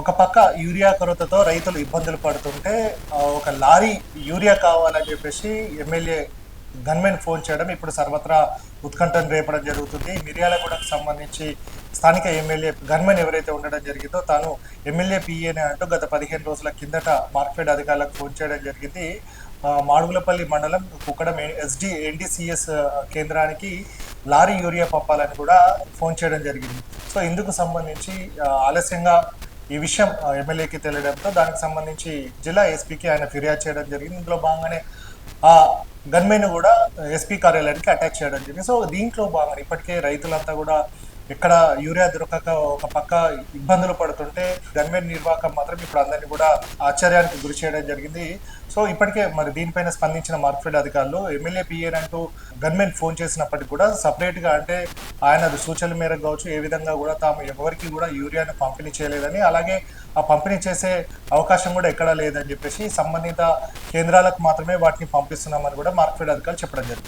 ఒక పక్క యూరియా కొరతతో రైతులు ఇబ్బందులు పడుతుంటే ఒక లారీ యూరియా కావాలని చెప్పేసి ఎమ్మెల్యే గన్మెన్ ఫోన్ చేయడం ఇప్పుడు సర్వత్రా ఉత్కంఠను రేపడం జరుగుతుంది. మిర్యాలగూడకు సంబంధించి స్థానిక ఎమ్మెల్యే గన్మెన్ ఎవరైతే ఉండడం జరిగిందో తాను ఎమ్మెల్యే పిఏనే అంటూ గత పదిహేను రోజుల కిందట మార్కెట్ అధికారులకు ఫోన్ చేయడం జరిగింది. మాడుగులపల్లి మండలం కుక్కడం ఎస్డి ఎన్డీసీఎస్ కేంద్రానికి లారీ యూరియా పంపాలని కూడా ఫోన్ చేయడం జరిగింది. సో ఇందుకు సంబంధించి ఆలస్యంగా ఈ విషయం ఎమ్మెల్యేకి తెలియడంతో దానికి సంబంధించి జిల్లా ఎస్పీకి ఆయన ఫిర్యాదు చేయడం జరిగింది. ఇందులో భాగంగానే ఆ గన్మెన్ కూడా ఎస్పీ కార్యాలయానికి అటాక్ చేయడం జరిగింది. సో దీంట్లో భాగంగా ఇప్పటికే రైతులంతా కూడా ఇక్కడ యూరియా దొరకక ఒక పక్క ఇబ్బందులు పడుతుంటే గన్మెన్ నిర్వాహకం మాత్రం ఇప్పుడు అందరినీ కూడా ఆశ్చర్యానికి గురి చేయడం జరిగింది. సో ఇప్పటికే మరి దీనిపైన స్పందించిన మార్కెట్ అధికారులు ఎమ్మెల్యే పిఏన్ అంటూ గన్మెన్ ఫోన్ చేసినప్పటికీ కూడా సపరేట్గా అంటే ఆయన సూచనల మేరకు కావచ్చు ఏ విధంగా కూడా తాము ఎవరికి కూడా యూరియాను పంపిణీ చేయలేదని అలాగే ఆ పంపిణీ చేసే అవకాశం కూడా ఎక్కడా లేదని చెప్పేసి సంబంధిత కేంద్రాలకు మాత్రమే వాటిని పంపిస్తున్నామని కూడా మార్కెట్ అధికారులు చెప్పడం జరిగింది.